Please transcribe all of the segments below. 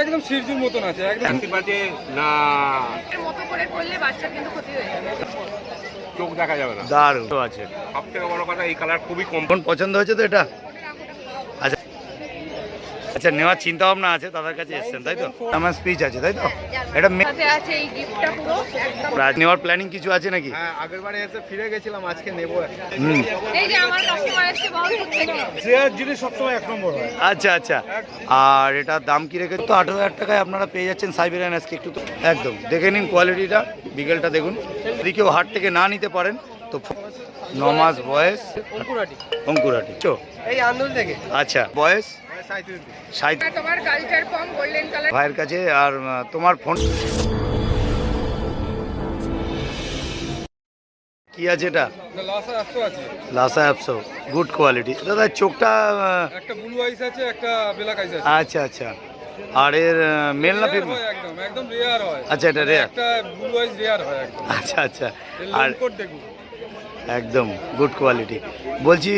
একদম সিরজুর মতন আছে একদম। পাচ্ছে না। মতো করে করলে বাচ্চা কিন্তু ক্ষতি হয়ে যাবে। চোখ দেখা যাবে না। দারুণ। আছে সব থেকে বড় কথা এই কালার খুবই কম। পছন্দ হয়েছে তো এটা? আচ্ছা নেওয়ার চিন্তা ভাবনা আছে তাদের কাছে এসছেন তাই তো? আমার স্পিচ আছে তাই তো? এটা মে- আছে এই গিফটটা পুরো একদম। নেওয়ার প্ল্যানিং কিছু আছে নাকি? হ্যাঁ আগের বারে এসে ফিরে গেছিলাম আজকে নেব হুম এই যে আমার কাস্টমার এসছে বহরমপুর থেকে? শ্রেয়ার জিনিস সবসময় এক নম্বর হয়। আচ্ছা আচ্ছা। আর এটার দাম কি রেখে তো আঠেরো হাজার টাকায় আপনারা পেয়ে যাচ্ছেন সাইবেরিয়ান আজকে একটু তো একদম। দেখে নিন কোয়ালিটিটা বিকেলটা দেখুন। যদি কেউ হাট থেকে না নিতে পারেন তো ন মাস বয়স। অঙ্কুরাটি অঙ্কুরাটি চো। এই আন্দোলন থেকে। আচ্ছা বয়স? ভাইয়ের কাছে আর তোমার ফোন কি আছে এটা? লাসা অ্যাপসো গুড কোয়ালিটি দাদা চোখটা একটা ব্লু আইস আছে একটা ব্ল্যাক আইস আছে। আচ্ছা আচ্ছা। আর এর মেল না ফিমেল একদম একদম রেয়ার হয়। আচ্ছা এটা রেয়ার একটা ব্লু আইস রেয়ার হয় আচ্ছা আচ্ছা। আর দেখুন একদম গুড কোয়ালিটি বলছি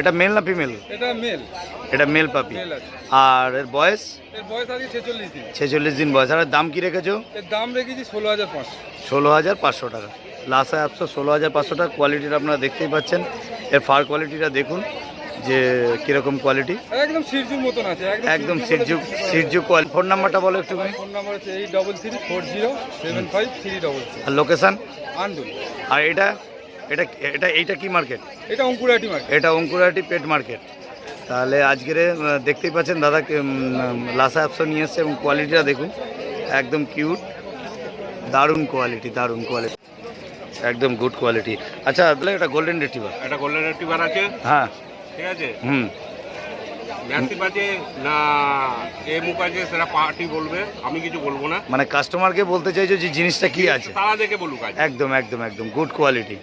এটা মেল না ফিমেল এটা মেল এটা মেল পাপি আর এর বয়স? এর বয়স আছে ছেচল্লিশ দিন। ছেচল্লিশ দিন বয়স। আর এর দাম কি রেখেছো? এর দাম রেখেছি ষোলো হাজার পাঁচশো। ষোলো হাজার পাঁচশো টাকা। লাসা অ্যাপসো ষোলো হাজার পাঁচশো টাকা। কোয়ালিটিটা আপনারা দেখতেই পাচ্ছেন। এর ফার কোয়ালিটিটা দেখুন যে কীরকম কোয়ালিটি একদম সিরজুর মতন আছে একদম সিরজু সিরজু কোয়ালিটি ফোন নাম্বারটা বলো একটু ফোন নাম্বার হচ্ছে eight double three four zero seven five three double আর লোকেশান আন্দুল আর এটা? এটা এটা এইটা কি মার্কেট এটা অঙ্কুরাটি মার্কেট এটা অঙ্কুরাটি পেট মার্কেট তাহলে আজকের দেখতেই পাচ্ছেন দাদা লাসা অ্যাপসও নিয়ে এসছে এবং কোয়ালিটিটা দেখুন একদম কিউট দারুণ কোয়ালিটি দারুণ কোয়ালিটি একদম গুড কোয়ালিটি আচ্ছা তাহলে এটা গোল্ডেন রেটিভার একটা গোল্ডেন রিট্রিভার আছে। হ্যাঁ। ঠিক আছে? হুম। মানে কাস্টমারকে বলতে চাইছো যে জিনিসটা কি আছে? তারা দেখে বলুক একদম একদম একদম গুড কোয়ালিটি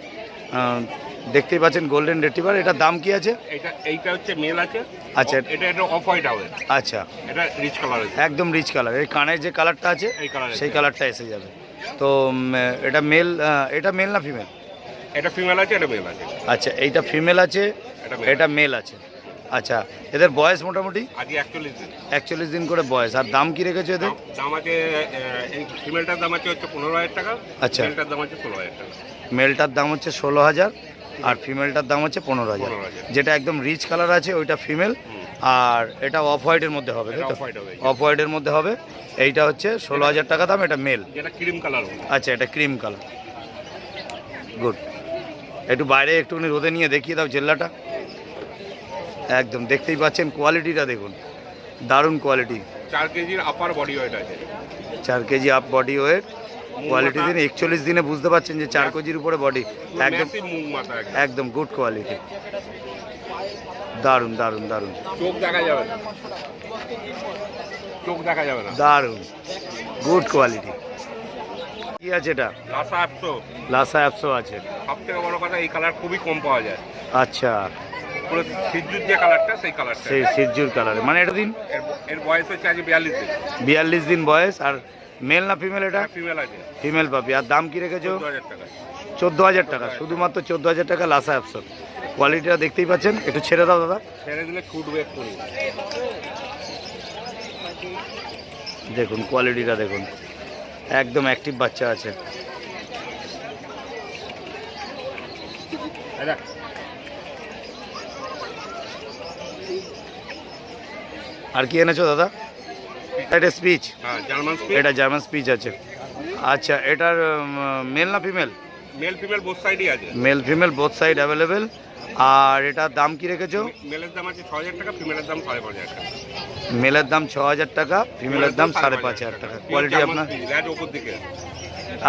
দেখতেই পাচ্ছেন গোল্ডেন রেটিভার এটা দাম কি আছে? এটা এইটা হচ্ছে মেল আছে। আচ্ছা। এটা এটা অফ হোয়াইট হবে। আচ্ছা। এটা রিচ কালার আছে। একদম রিচ কালার এই কানের যে কালারটা আছে এই কালার সেই কালারটা এসে যাবে। তো এটা মেল এটা মেল না ফিমেল এটা ফিমেল আছে এটা মেল আছে। আচ্ছা এইটা ফিমেল আছে এটা মেল আছে। আচ্ছা এদের বয়স মোটামুটি? আজকে অ্যাকচুয়ালি একচল্লিশ দিন করে বয়স। আর দাম কি রেখেছো এদের? দাম আছে এই ফিমেলটার দাম আছে হচ্ছে পনেরো হাজার টাকা আচ্ছা। মেলটার দাম আছে ষোলো হাজার টাকা। মেলটার দাম হচ্ছে ষোলো হাজার আর ফিমেলটার দাম হচ্ছে পনেরো হাজার। 15,000 যেটা একদম রিচ কালার আছে ওইটা ফিমেল আর এটা অফ হোয়াইটের মধ্যে হবে তাই তো। অফ হোয়াইটের মধ্যে হবে। এইটা হচ্ছে ষোলো হাজার টাকা দাম এটা মেল যেটা ক্রিম কালার আচ্ছা এটা ক্রিম কালার গুড একটু বাইরে একটুখানি রোদে নিয়ে দেখিয়ে দাও জেল্লাটা। একদম দেখতেই পাচ্ছেন কোয়ালিটিটা দেখুন। দারুণ কোয়ালিটি চার কেজির আপার বডি ওয়েট আছে। চার KG up body weight quality দিন একচল্লিশ দিনে বুঝতে পারছেন যে চার কেজির উপরে বডি একদম একদম। গুড কোয়ালিটি দারুণ দারুণ দারুণ। চোখ দেখা যাবে না। চোখ দেখা যাবে না। দারুণ। গুড কোয়ালিটি কি আছে এটা? লাসা একশো লাসা অ্যাপসো আছে। সব থেকে বড় কথা এই কালার খুবই কম পাওয়া যায়। আচ্ছা। পুরো সিজুর যে কালারটা সেই কালারটা সেই সিজুর কালারে মানে এটা দিন? এর বয়স হচ্ছে আজ বিয়াল্লিশ দিন। বিয়াল্লিশ দিন বয়স আর মেল না ফিমেল এটা? ফিমেল আছে। ফিমেল পাপি আর দাম কি রেখেছো? চোদ্দ হাজার টাকা। শুধুমাত্র চোদ্দ হাজার টাকা লাসা অ্যাপসো কোয়ালিটিটা দেখতেই পাচ্ছেন। একটু ছেড়ে দাও দাদা। ছেড়ে দিলে ছুটবে দেখুন কোয়ালিটিটা দেখুন। একদম অ্যাক্টিভ বাচ্চা আছে। আর কি এনেছো দাদা? এটা স্পিচ হ্যাঁ এটা জার্মান স্পিচ আছে। আচ্ছা এটার মেল না ফিমেল মেল ফিমেল বোথ সাইডই আছে। Male female both side available আর এটার দাম কি রেখেছো? মেলের দাম আছে ছ হাজার টাকা ফিমেলের দাম সাড়ে পাঁচ হাজার টাকা। মেলের দাম ছ হাজার টাকা ফিমেলের দাম সাড়ে পাঁচ হাজার টাকা। কোয়ালিটি আপনার?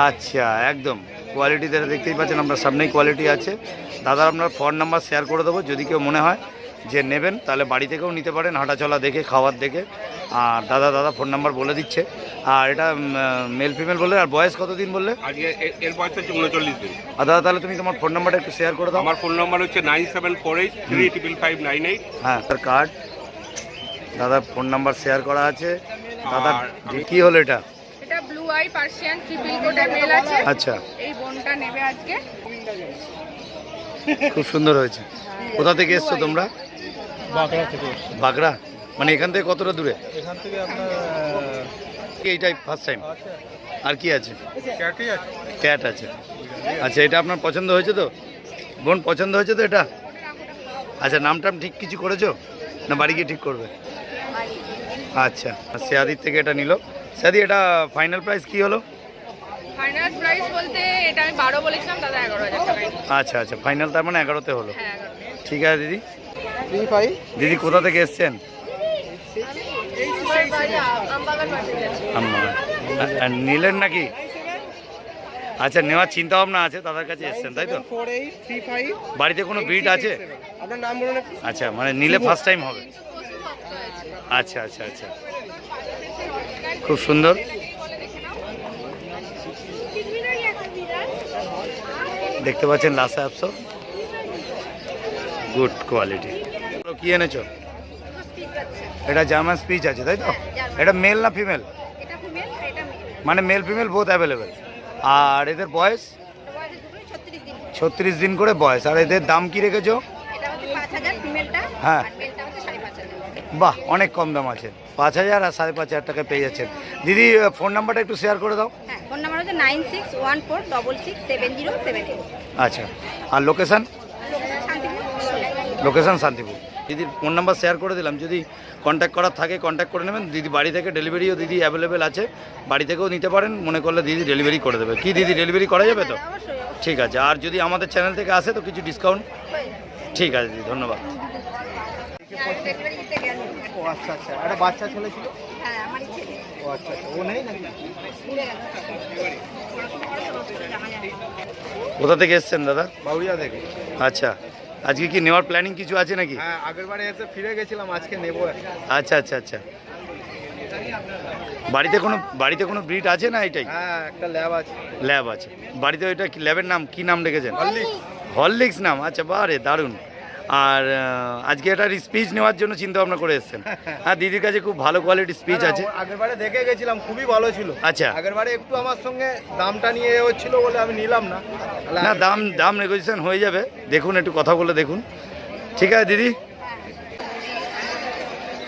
আচ্ছা একদম। কোয়ালিটি দেখতেই পাচ্ছেন আপনার সামনেই কোয়ালিটি আছে। দাদা আপনার ফোন নাম্বার শেয়ার করে দেবো যদি কেউ মনে হয়। যে নেবেন তাহলে বাড়ি থেকেও নিতে পারেন হাঁটাচলা দেখে খাওয়ার দেখে। আর দাদা দাদা ফোন নাম্বার বলে দিচ্ছে। আর এটা মেল ফিমেল বললে আর বয়স কতদিন বললে? আজকে এর বয়স হচ্ছে উনচল্লিশ দিন। আর দাদা তাহলে তুমি তোমার ফোন নাম্বারটা একটু শেয়ার করে দাও। আমার ফোন নাম্বার হচ্ছে nine seven four eight three triple five nine eight হ্যাঁ তার কার্ড দাদার ফোন নাম্বার শেয়ার করা আছে। দাদা কি হলো এটা? এটা ব্লু আই পার্সিয়ান ট্রিপল কোটের মেল আছে। আচ্ছা। এই বোনটা নেবে আজকে। খুব সুন্দর হয়েছে। কোথা থেকে এসছো তোমরা? থেকে বাগড়া মানে এখান থেকে কতটা দূরে? এখান থেকে আপনার এইটাই ফার্স্ট টাইম আর কি আছে? ক্যাট আছে। আচ্ছা এটা আপনার পছন্দ হয়েছে তো? বোন পছন্দ হয়েছে তো এটা? আচ্ছা নাম টাম ঠিক কিছু করেছ? না বাড়ি গিয়ে ঠিক করবে? আচ্ছা আর সেয়াদির থেকে এটা নিল। সেয়াদি এটা ফাইনাল প্রাইস কি হলো? ফাইনাল প্রাইস বলতে এটা আমি বারো বলেছিলাম দাদা এগারো হাজার টাকা আচ্ছা আচ্ছা ফাইনাল তার মানে এগারোতে হলো। হ্যাঁ ঠিক আছে দিদি। দিদি, কোথা থেকে এসছেন? নিলেন নাকি? আচ্ছা নেওয়ার চিন্তা ভাবনা আছে, দাদার কাছে এসছেন, তাই তো? বাড়িতে কোনো ব্রিড আছে। আচ্ছা মানে নিলে ফার্স্ট টাইম হবে। আচ্ছা আচ্ছা আচ্ছা। খুব সুন্দর। দেখতে পাচ্ছেন লাসা অ্যাপসো। Good quality. কি এনেছো? এটা জার্মান স্পিচ আছে তাই তো? এটা মেল না ফিমেল মেল মানে মেল ফিমেল বোথ অ্যাভেলেবেল আর এদের বয়স? ছত্রিশ দিন। করে বয়স। আর এদের দাম কি রেখেছো? হ্যাঁ। বাহ অনেক কম দাম আছে। পাঁচ হাজার আর সাড়ে পাঁচ হাজার টাকায় পেয়ে যাচ্ছেন। দিদি ফোন নাম্বারটা একটু শেয়ার করে দাও। হ্যাঁ ফোন নাম্বার হচ্ছে nine six one four double six seven zero seven আচ্ছা। আর লোকেশান লোকেশান শান্তিপুর। দিদির ফোন নাম্বার শেয়ার করে দিলাম। যদি কন্ট্যাক্ট করার থাকে কন্ট্যাক্ট করে নেবেন। দিদি বাড়ি থেকে ডেলিভারিও দিদি অ্যাভেলেবেল আছে। বাড়ি থেকেও নিতে পারেন। মনে করলে দিদি ডেলিভারি করে দেবে। কি দিদি ডেলিভারি করা যাবে তো? ঠিক আছে। আর যদি আমাদের চ্যানেল থেকে আসে তো কিছু ডিসকাউন্ট ঠিক আছে দিদি ধন্যবাদ। ও আচ্ছা আচ্ছা। একটা বাচ্চা ছেলে ছিল? হ্যাঁ আমারই ছেলে ও আচ্ছা। ও নেই নাকি। কোথা থেকে এসছেন দাদা? বাউরিয়া থেকে। আচ্ছা। আজকে কি নেওয়ার প্ল্যানিং কিছু আছে নাকি? হ্যাঁ আগের এসে ফিরে গেছিলাম আজকে নেব আচ্ছা আচ্ছা আচ্ছা। বাড়িতে কোনো বাড়িতে কোনো ব্রিড আছে না এটাই? হ্যাঁ একটা ল্যাব আছে। ল্যাব আছে। বাড়িতে ওইটা কি ল্যাবের নাম কি নাম রেখেছেন? হরলিক্স হরলিক্স নাম? আচ্ছা বারে দারুণ। আর আজকে এটার স্পিচ নেওয়ার জন্য চিন্তা ভাবনা করে এসছেন। হ্যাঁ দিদির কাছে খুব ভালো কোয়ালিটির স্পিচ আছে। আগের বারে দেখে গেছিলাম খুবই ভালো ছিল। আচ্ছা। আগের বারে একটু আমার সঙ্গে দামটা নিয়ে এ হচ্ছিল বলে আমি নিলাম না। তাহলে না দাম দাম নেগোসিয়েশন হয়ে যাবে। দেখুন একটু কথা বলে দেখুন। ঠিক আছে দিদি?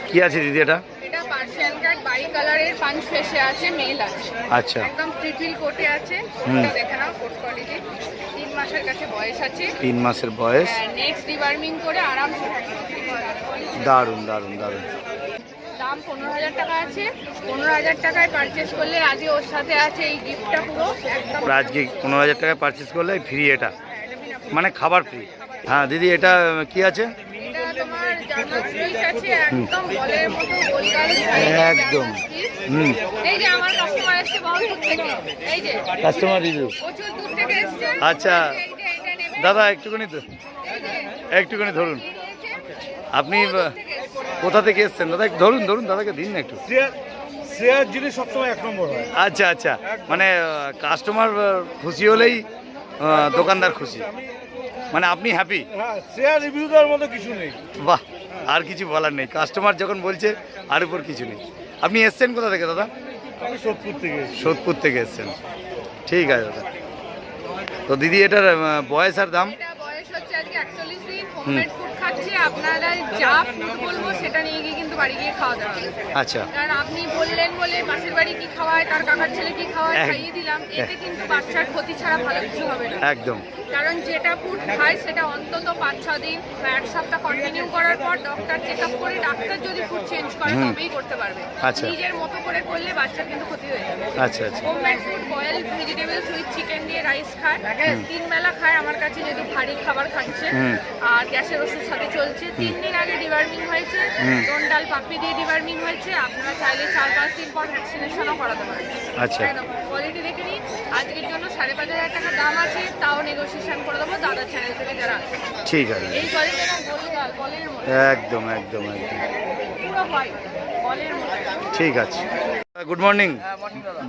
কি আছে দিদি এটা? এটা পার্সিয়ান ক্যাট বাই কালারের পাঁচ ফেসে আছে মেল আছে। আচ্ছা। একদম ট্রিপিল কোটে আছে। এটা দেখে নাও কোট কোয়ালিটি মাসের কাছে বয়স আছে। তিন মাসের বয়স। নেক্সট ডিবার্মিং করে আরাম দারুণ দারুণ দারুণ। দাম পনেরো হাজার টাকা আছে। পনেরো হাজার টাকায় পারচেস করলে আজকে ওর সাথে আছে এই গিফটটা পুরো। একদম আজকে পনেরো হাজার টাকায় পারচেস করলে ফ্রি এটা। মানে খাবার ফ্রি হ্যাঁ দিদি এটা কি আছে? একদম। হুম। এই যে আমার কাস্টমার কাস্টমার রিভিউ প্রচুর দূর থেকে এসছে আচ্ছা। দাদা একটুখানি তো একটুখানি ধরুন। আপনি কোথা থেকে এসছেন? দাদা একটু ধরুন ধরুন দাদাকে দিন না একটু। শ্রেয়ার জিনিস সবসময় এক নম্বর হয়। আচ্ছা আচ্ছা। মানে কাস্টমার খুশি হলেই দোকানদার খুশি। মানে আপনি হ্যাপি হ্যাঁ শ্রেয়ার রিভিউ দেওয়ার মতো কিছু নেই। বাহ আর কিছু বলার নেই। কাস্টমার যখন বলছে আর উপর কিছু নেই। আপনি এসছেন কোথা থেকে দাদা? সোদপুর থেকে এসছেন ঠিক আছে দাদা তো দিদি এটার বয়স আর দাম? এটা বয়স হচ্ছে আজকে একচল্লিশ দিন হোমমেড ফুড খাচ্ছে আপনারা যা ফুড বলব সেটা নিয়ে গিয়ে কিন্তু বাড়ি গিয়ে খাওয়া দাওয়া আচ্ছা। কারণ আপনি বললেন বলে পাশের বাড়ি কি খাওয়ায় তার কাকার ছেলে কি খাওয়ায় খাইয়ে দিলাম এতে কিন্তু বাচ্চার ক্ষতি ছাড়া ভালো কিছু হবে না। একদম। কারণ যেটা ফুড খায় সেটা অন্তত পাঁচ ছ দিন বা এক সপ্তাহ কন্টিনিউ করার পর ডক্টর চেক আপ করে ডাক্তার যদি ফুড চেঞ্জ করে তবেই করতে পারবে। আচ্ছা। নিজের মতো করে করলে বাচ্চার কিন্তু ক্ষতি হয়ে যাবে। আচ্ছা আচ্ছা। Homemade food boil vegetables with chicken দিয়ে রাইস খায়। তিন বেলা খায় আমার কাছে যেহেতু ভারী খাবার খাচ্ছে। আর গ্যাসের ওষুধ সাথে চলছে। তিন দিন আগে ডিভার্মিং হয়েছে হুম। ডোন ডাল পাপড়ি দিয়ে ডিভার্মিং হয়েছে আপনারা চাইলে চার পাঁচ দিন পর ভ্যাকসিনেশনও করাতে পারেন। আচ্ছা। কোয়ালিটি দেখে নিন আজকের জন্য সাড়ে পাঁচ হাজার টাকা দাম আছে তাও নেগোসিয়েশন করে দেবো দাদা চ্যানেল থেকে যারা আছে ঠিক আছে। এই কোয়ালিটি বলের একদম একদম একদম। ঠিক আছে। গুড মর্নিং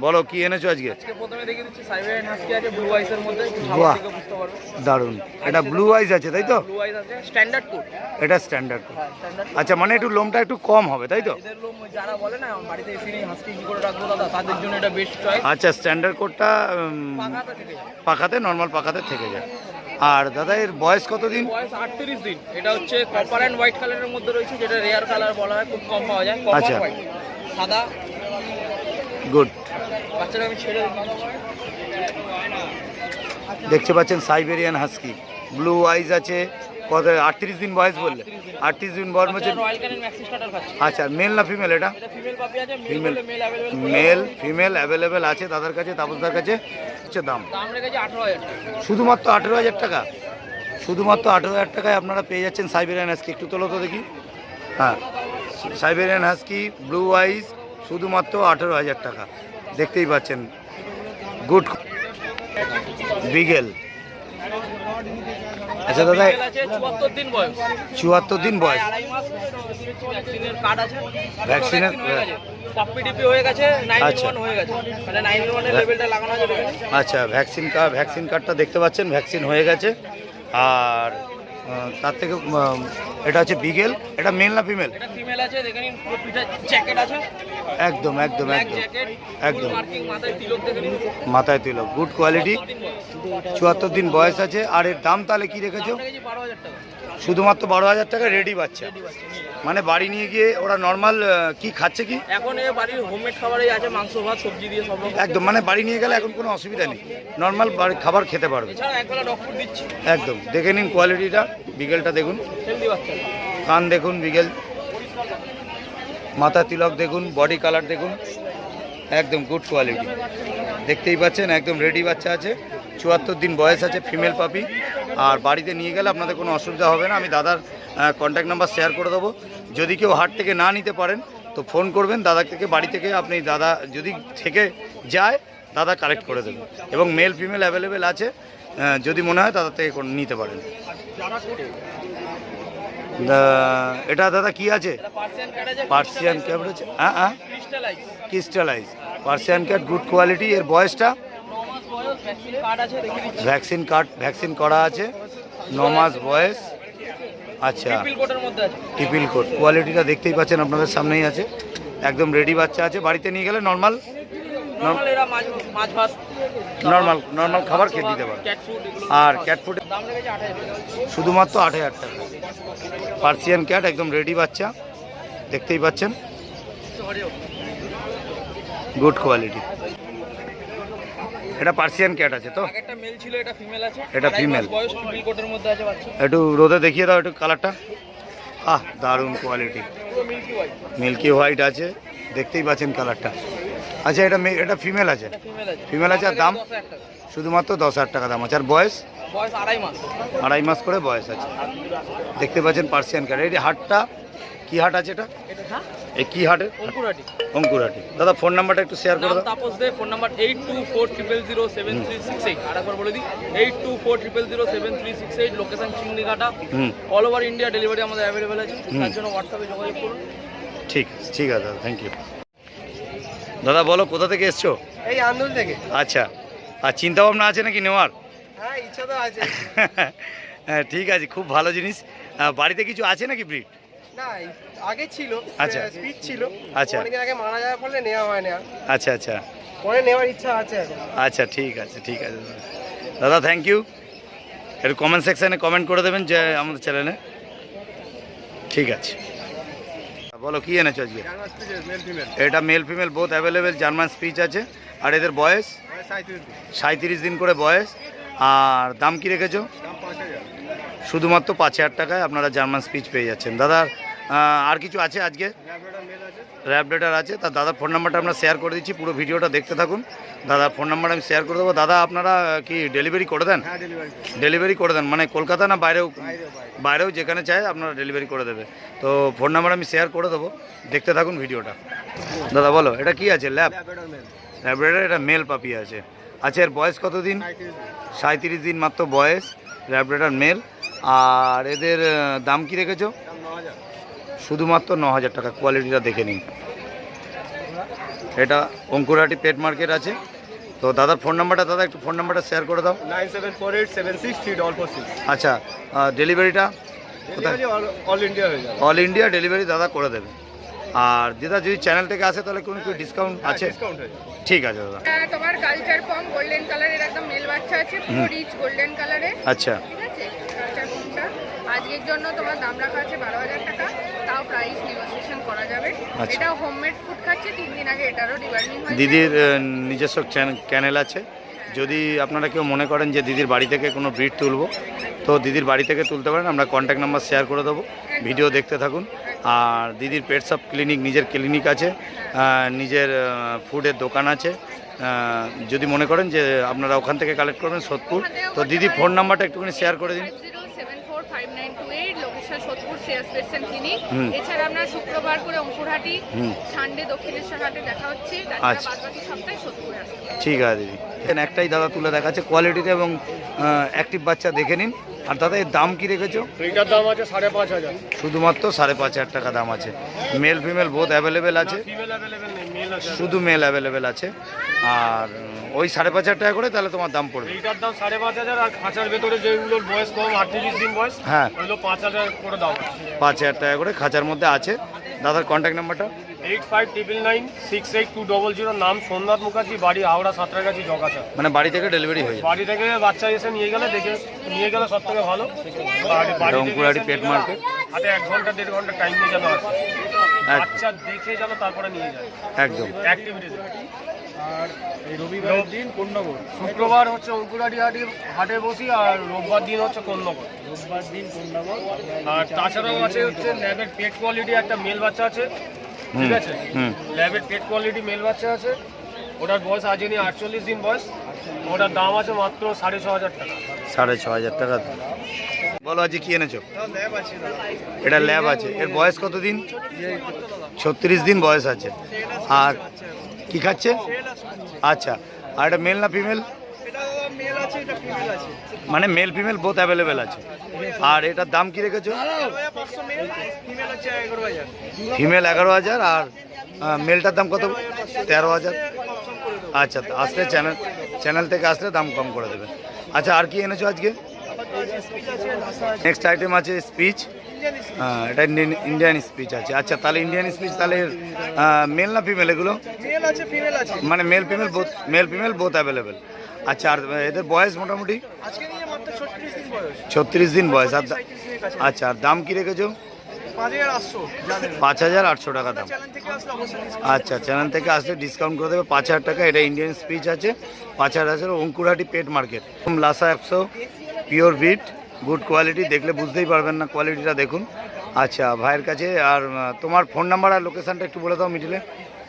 বলো কি এনেছো আজকে? আজকে প্রথমে দেখিয়ে দিচ্ছি সাইবেরিয়ান হাস্কি আছে ব্লু আইসের মধ্যে বাহ। ছাপা থেকে বুঝতে পারবে। দারুণ। এটা ব্লু আইজ আছে তাই তো? ব্লু স্ট্যান্ডার্ড কোড এটা স্ট্যান্ডার্ড স্ট্যান্ডার্ড আচ্ছা মানে একটু লোমটা একটু কম হবে তাই তো? এদের লোক যারা বলে না আমার বাড়িতে এসে নেই হাস্কি কি করে রাখব দাদা তাদের জন্য এটা বেস্ট চয়েস আচ্ছা স্ট্যান্ডার্ড কোডটা। পাখাতে নর্মাল পাখাতে থেকে যায়। আর দাদা এর বয়স কতদিন? বয়স আটত্রিশ দিন। এটা হচ্ছে কপার হোয়াইট কালারের মধ্যে রয়েছে যেটা রেয়ার কালার বলা হয় খুব কম পাওয়া যায় আচ্ছা। হোয়াইট সাদা। গুড বাচ্চাটা আমি ছেড়ে দেখতে পাচ্ছেন সাইবেরিয়ান হাস্কি। ব্লু আইজ আছে কত আটত্রিশ দিন বয়স বললে? আটত্রিশ দিন বয়স হচ্ছে আচ্ছা মেল না ফিমেল এটা? ফিমেল. মেল ফিমেল অ্যাভেলেবেল আছে। দাদার কাছে তাপসদার কাছে। হচ্ছে দাম। শুধুমাত্র আঠেরো হাজার টাকা? শুধুমাত্র আঠেরো হাজার টাকায় আপনারা পেয়ে যাচ্ছেন সাইবেরিয়ান হাস্কি একটু তোলো তো দেখি। হ্যাঁ সাইবেরিয়ান হাস্কি ব্লু আইস শুধুমাত্র আঠেরো হাজার টাকা। দেখতেই পাচ্ছেন। গুড বিগেল আচ্ছা দাদা চুয়াত্তর দিন বয়স। চুয়াত্তর দিন বয়স। ভ্যাকসিনের আচ্ছা। ভ্যাকসিন কার্ড ভ্যাকসিন কার্ডটা দেখতে পাচ্ছেন ভ্যাকসিন হয়ে গেছে। আর তার থেকে এটা হচ্ছে বিগেল এটা মেল না ফিমেল? এটা ফিমেল আছে দেখে নিন পুরো পিঠে জ্যাকেট আছে। একদম একদম একদম একদম। মাথায় তিলক গুড কোয়ালিটি চুয়াত্তর দিন বয়স। আছে আর এর দাম তাহলে কি রেখেছো বারো হাজার টাকা। শুধুমাত্র বারো হাজার টাকা রেডি বাচ্চা। মানে বাড়ি নিয়ে গিয়ে ওরা নর্মাল কি খাচ্ছে কি? এখন বাড়ির হোমমেড খাবারই আছে মাংস ভাত সবজি দিয়ে সব একদম মানে বাড়ি নিয়ে গেলে এখন কোনো অসুবিধা নেই। নর্মাল বাড়ি খাবার খেতে পারবে। একদম দেখে নিন কোয়ালিটিটা বিকেলটা দেখুন। কান দেখুন বিকেল। মাথা তিলক দেখুন বডি কালার দেখুন। একদম গুড কোয়ালিটি দেখতেই পাচ্ছেন, একদম রেডি বাচ্চা আছে। চুয়াত্তর দিন বয়স আছে ফিমেল পাপি আর বাড়িতে নিয়ে গেলে আপনাদের কোনো অসুবিধা হবে না। আমি দাদার কন্ট্যাক্ট নাম্বার শেয়ার করে দেবো। যদি কেউ হাট থেকে না নিতে পারেন, তো ফোন করবেন। দাদা থেকে, বাড়ি থেকে আপনি দাদা যদি থেকে যায়, দাদা কালেক্ট করে দেবেন। এবং মেল ফিমেল অ্যাভেলেবেল আছে। যদি মনে হয়, দাদা থেকে নিতে পারেন। এটা দাদা কি আছে? পার্সিয়ান ক্যাট আছে হ্যাঁ হ্যাঁ। Crystallize Persian cat good quality এর বয়সটা? ভ্যাকসিন কার্ড ভ্যাকসিন করা আছে। ন মাস বয়স। আচ্ছা। টিপিল কোড কোয়ালিটিটা দেখতেই পাচ্ছেন আপনাদের সামনেই আছে। একদম রেডি বাচ্চা আছে। বাড়িতে নিয়ে গেলে নর্মাল নর্মাল এরা মাছ মাছ ভাত নর্মাল নর্মাল খাবার খেয়ে দিতে পারে আর ক্যাট ফুড দাম রেখেছে আট শুধুমাত্র আট হাজার টাকা। পার্সিয়ান ক্যাট একদম রেডি বাচ্চা। দেখতেই পাচ্ছেন। গুড কোয়ালিটি এটা পার্সিয়ান ক্যাট আছে তো? আগেরটা মেল ছিল এটা ফিমেল আছে। এটা female। বয়স কোটের মধ্যে আছে বাচ্চা। একটু রোদে দেখিয়ে দাও একটু কালারটা আহ দারুণ কোয়ালিটি মিল্কি হোয়াইট আছে। দেখতেই পাচ্ছেন কালারটা আচ্ছা এটা মে- এটা ফিমেল আছে? ফিমেল আছে। আর দাম? শুধুমাত্র দশ হাজার টাকা দাম আছে। আর বয়স? আড়াই মাস। আড়াই মাস করে বয়স আছে। দেখতে পাচ্ছেন পার্সিয়ান কার্ড এই হাটটা কি হাট আছে এটা? হ্যাঁ? এই কি অঙ্কুরাটি। অঙ্কুরহাটি দাদা ফোন নাম্বারটা একটু শেয়ার করে দাও। Tapas Dey phone number eight two four triple zero seven three six eight আর একবার বলে দিই eight two four triple zero seven three six eight location Chingrighata হুম। অল ওভার ইন্ডিয়া ডেলিভারি আমাদের অ্যাভেলেবেল আছে। তার জন্য হোয়াটসঅ্যাপে যোগাযোগ করুন। ঠিক আছে ঠিক আছে দাদা থ্যাংক ইউ দাদা বলো কোথা থেকে এসছো? এই আন্দোলন থেকে। আচ্ছা। আর চিন্তা ভাবনা আছে নাকি নেওয়ার? হ্যাঁ ইচ্ছা তো আছে। হ্যাঁ ঠিক আছে খুব ভালো জিনিস। বাড়িতে কিছু আছে নাকি ব্রিড? না আগে ছিল আচ্ছা। স্পিড ছিল। আচ্ছা। অনেকদিন আগে মারা যাওয়ার ফলে নেওয়া হয় না আচ্ছা আচ্ছা। পরে নেওয়ার ইচ্ছা আছে আচ্ছা ঠিক আছে ঠিক আছে। দাদা দাদা থ্যাংক ইউ একটু কমেন্ট সেকশানে কমেন্ট করে দেবেন যে আমাদের চ্যানেলে ঠিক আছে। বলো কি এনেছো আজকে? এটা male female both available German Spitz আছে। আর এদের বয়স? সাঁত্রিশ দিন। করে বয়স। আর দাম কি রেখেছো? শুধুমাত্র পাঁচ হাজার টাকায় আপনারা জার্মান স্পিচ পেয়ে যাচ্ছেন। দাদা আর কিছু আছে আজকে? আছে ডেটার আছে তা দাদার ফোন নাম্বারটা আমরা শেয়ার করে দিচ্ছি পুরো ভিডিওটা দেখতে থাকুন। দাদার ফোন নাম্বার আমি শেয়ার করে দেবো। দাদা আপনারা কি ডেলিভারি করে দেন? হ্যাঁ ডেলিভারি ডেলিভারি করে দেন মানে কলকাতা না বাইরেও? বাইরে বাইরে বাইরেও যেখানে চায় আপনারা ডেলিভারি করে দেবে। তো ফোন নাম্বার আমি শেয়ার করে দেবো। দেখতে থাকুন ভিডিওটা। দাদা বলো এটা কি আছে? ল্যাব ল্যাবেডর মেল এটা মেল পাপি আছে। আচ্ছা এর বয়স কত দিন। সাঁত্রিশ দিন মাত্র বয়স র্যাবডেটার মেল আর এদের দাম কি রেখেছো? শুধুমাত্র ন হাজার টাকা কোয়ালিটিটা দেখে নিন। এটা অঙ্কুরহাটি পেট মার্কেট আছে। তো দাদার ফোন নাম্বারটা দাদা একটু ফোন নাম্বারটা শেয়ার করে দাও। Nine seven four eight seven six three double four six. আচ্ছা ডেলিভারিটা? অল ইন্ডিয়া হয়ে যাবে। অল ইন্ডিয়া ডেলিভারি দাদা করে দেবে। আর দিদা যদি চ্যানেল থেকে আসে তাহলে কোনো কি ডিসকাউন্ট আছে? ডিসকাউন্ট হয়ে যাবে। ঠিক আছে দাদা। তোমার কালচার পম গোল্ডেন কালারের একদম মেল বাচ্চা আছে পুরো হুম। রিচ গোল্ডেন কালারের আচ্ছা। ঠিক আছে? কালচার পমটা আজকের জন্য তোমার দাম রাখা আছে বারো হাজার টাকা। তাও প্রাইস নেগোসিয়েশন করা যাবে। আচ্ছা। এটাও হোমমেড ফুড খাচ্ছে তিন দিন আগে এটারও হয়েছে। দিদির নিজস্ব চ্যানেল আছে। যদি আপনারা কেউ মনে করেন যে দিদির বাড়ি থেকে কোনো ব্রিড তুলবো তো দিদির বাড়ি থেকে তুলতে পারেন। আমরা কন্ট্যাক্ট নাম্বার শেয়ার করে দেবো। ভিডিও দেখতে থাকুন। আর দিদির পেটস অফ ক্লিনিক নিজের ক্লিনিক আছে। নিজের ফুডের দোকান আছে। যদি মনে করেন যে আপনারা ওখান থেকে কালেক্ট করবেন সোদপুর তো দিদি ফোন নাম্বারটা একটুখানি শেয়ার করে দিন। Five nine two eight location Sodepur clinic হুম। এছাড়া আপনার শুক্রবার করে অঙ্কুরহাটি হুম। সানডে দক্ষিণেশ্বর হাটে দেখা হচ্ছে। আচ্ছা। সপ্তাহে সোদপুরে ঠিক আছে দিদি। এখানে একটাই দাদা তুলে দেখাচ্ছে কোয়ালিটিতে এবং অ্যাক্টিভ বাচ্চা দেখে নিন। আর দাদা এর দাম কি রেখেছো? এইটার দাম আছে সাড়ে পাঁচ হাজার। শুধুমাত্র সাড়ে পাঁচ হাজার টাকা দাম আছে। মেল ফিমেল বোধ অ্যাভেলেবেল আছে। ফিমেল অ্যাভেলেবেল নেই মেল আছে। শুধু মেল অ্যাভেলেবেল আছে। আর ওই সাড়ে পাঁচ হাজার টাকা করে তাহলে তোমার দাম পড়বে। এইটার দাম সাড়ে পাঁচ হাজার আর খাঁচার ভেতরে যেগুলোর বয়স কম আটত্রিশ দিন বয়স হ্যাঁ। পাঁচ হাজার করে দাম পাঁচ হাজার টাকা করে খাঁচার মধ্যে আছে। দাদার কন্ট্যাক্ট নাম্বারটা eight five triple nine six eight two double zero নাম সোমনাথ মুখার্জি বাড়ি হাওড়া সাঁতরাগাছি জগাছা। মানে বাড়ি থেকে ডেলিভারি হয়ে বাড়ি থেকে বাচ্চা এসে নিয়ে গেলে দেখে নিয়ে গেলে সব থেকে ভালো। Pet market. হাতে এক ঘণ্টা দেড় ঘণ্টা টাইম নিয়ে যেন আসে। একদম। বাচ্চা দেখে যেন তারপরে নিয়ে যায়। একদম। আর এই রবিবারের দিন পূর্ণগর শুক্রবার হচ্ছে অঙ্কুরাটি হাটে হাটে বসি আর রোববার দিন হচ্ছে কন্যাগর রোববার দিন পূর্ণগর আর তাছাড়াও আছে হচ্ছে ল্যাবের পেট কোয়ালিটি একটা মেল বাচ্চা আছে ঠিক আছে? হুম। ল্যাবের পেট কোয়ালিটি মেল বাচ্চা আছে। ওটার বয়স আজ নিয়ে আটচল্লিশ দিন বয়স। ওটার দাম আছে মাত্র সাড়ে ছ হাজার টাকা। সাড়ে ছ হাজার টাকা। বলো আজকে কি এনেছো? এটা ল্যাব আছে। এর বয়স কত দিন ছত্রিশ দিন বয়স আছে। আর কি খাচ্ছে? আচ্ছা আর এটা মেল না ফিমেল মানে মেল ফিমেল বোথ অ্যাভেলেবেল আছে। আর এটার দাম কি রেখেছো? ফিমেল এগারো হাজার, আর মেলটার দাম কত? তেরো হাজার। আচ্ছা আসলে চ্যানেল চ্যানেল থেকে আসলে দাম কম করে দেবে। আচ্ছা আর কি এনেছো আজকে? নেক্সট আইটেম আছে স্পিচ এটা ইন্ডিয়ান ইন্ডিয়ান স্পিচ আছে। আচ্ছা তাহলে ইন্ডিয়ান স্পিচ তাহলে মেল না ফিমেল এগুলো? মানে male female both male female both available আচ্ছা আর এদের বয়স মোটামুটি? ছত্রিশ দিন বয়স। আর আচ্ছা আর দাম কি রেখেছো? পাঁচ হাজার আটশো টাকা দাম। আচ্ছা চ্যানেল থেকে আসলে ডিসকাউন্ট করে দেবে। পাঁচ হাজার টাকা এটা ইন্ডিয়ান স্পিচ আছে। পাঁচ হাজার আছে অঙ্কুরহাটি পেট মার্কেট লাসা একশো পিওর বিট গুড কোয়ালিটি দেখলে বুঝতেই পারবেন না কোয়ালিটিটা দেখুন। আচ্ছা ভাইয়ের কাছে, আর তোমার ফোন নাম্বার আর লোকেশানটা একটু বলে দাও মিডিলে।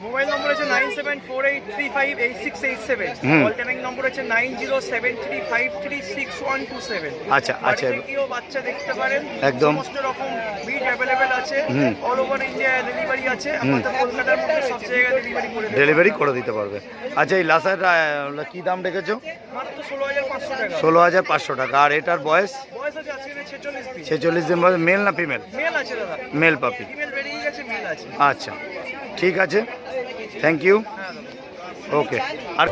মোবাইল নম্বর আছে nine seven four eight three five eight six eight seven. Alternate number আছে nine zero seven three five three six one two seven. আচ্ছা আচ্ছা। বাচ্চা দেখতে পারেন। একদম। সমস্ত রকম বিট অ্যাভেলেবেল আছে। অল ওভার ইন্ডিয়া ডেলিভারি আছে। আমাদের কলকাতার মধ্যে সব জায়গায় ডেলিভারি করে ডেলিভারি করে দিতে পারবে। আচ্ছা এই লাসাটা কী দাম রেখেছো? ষোলো হাজার পাঁচশো টাকা। ষোলো হাজার পাঁচশো টাকা। আর এটার বয়স? ছেচল্লিশ দিন। বয়স। মেল না ফিমেল মেল পাপি। আচ্ছা। ঠিক আছে। Thank you okay R